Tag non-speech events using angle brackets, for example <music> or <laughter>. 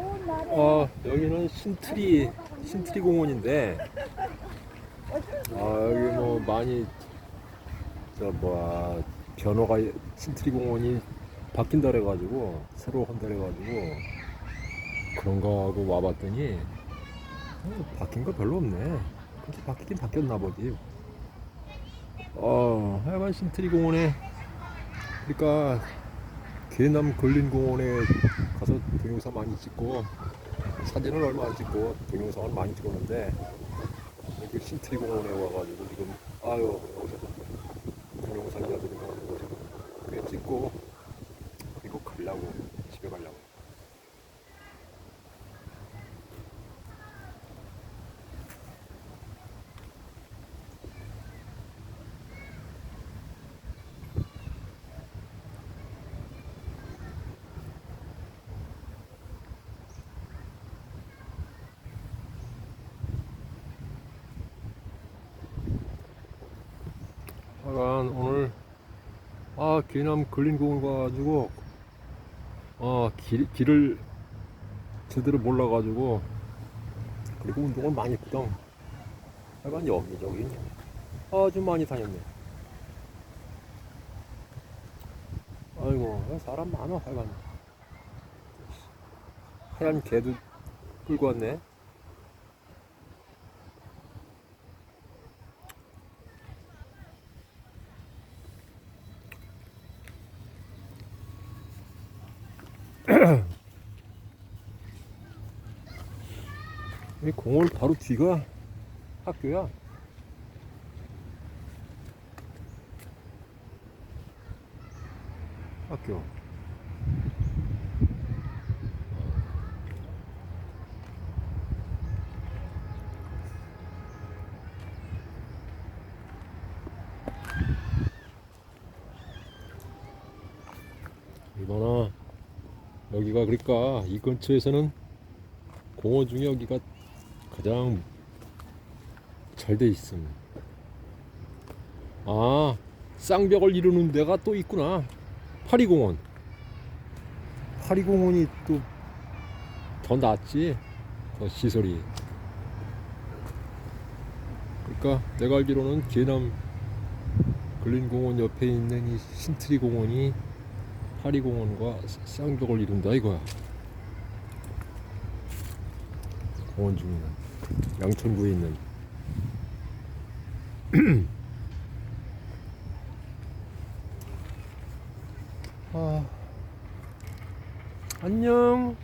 어, 여기는 신트리 신트리 공원인데 아 여기 뭐 많이 저 뭐야 변호가 신트리 공원이 바뀐다 그래가지고 새로 한다 그래가지고 그런가 하고 와봤더니 어, 바뀐 거 별로 없네. 그렇게 바뀌긴 바뀌었나 보지. 어 하여간 신트리 공원에 그러니까 계남 걸린 공원에 가서 동영상 많이 찍고 사진을 얼마 안 찍고 동영상을 많이 찍었는데 여기 신트리 공원에 와가지고 지금 아유 여기서 지금 꽤 찍고 그리고 가려고 집에 가려고 하여간 오늘 아 귀남 걸린공원 가가지고 어 길, 길을 제대로 몰라가지고 그리고 운동을 많이 했거든. 하여간 여기 저기 아주 많이 다녔네. 아이고 사람 많아 하여간. 하얀 개도 끌고 왔네 <clears throat> 이 공원 바로 뒤가 학교야. 학교. 이거나 여기가 그러니까 이 근처에서는 공원 중에 여기가 가장 잘 돼 있음. 아, 쌍벽을 이루는 데가 또 있구나. 파리공원. 파리공원이 또 더 낫지. 그 시설이. 그러니까 내가 알기로는 계남 근린공원 옆에 있는 이 신트리 공원이 파리공원과 쌍벽을 이룬다 이거야. 공원 중에는 양천구에 있는 <clears throat> 아 안녕